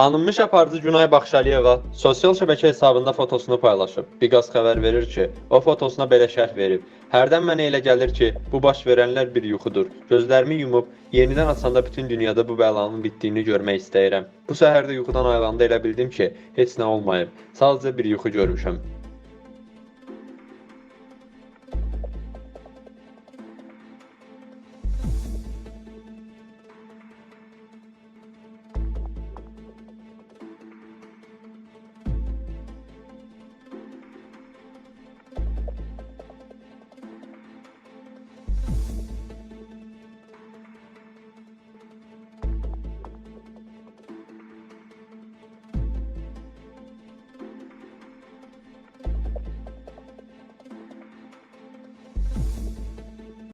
Tanınmış aparıcı Günay Baxşaliyeva sosial şəbəkə hesabında fotosunu paylaşıb. Biqaz xəbər verir ki, o fotosuna belə şərh verib. Hərdən mənə elə gəlir ki, bu baş verənlər bir yuxudur. Gözlərimi yumub yenidən açanda bütün dünyada bu bəlanın bitdiyini görmək istəyirəm. Bu səhər də yuxudan ayılanda elə bildim ki, heç nə olmayıb. Sadəcə bir yuxu görmüşəm.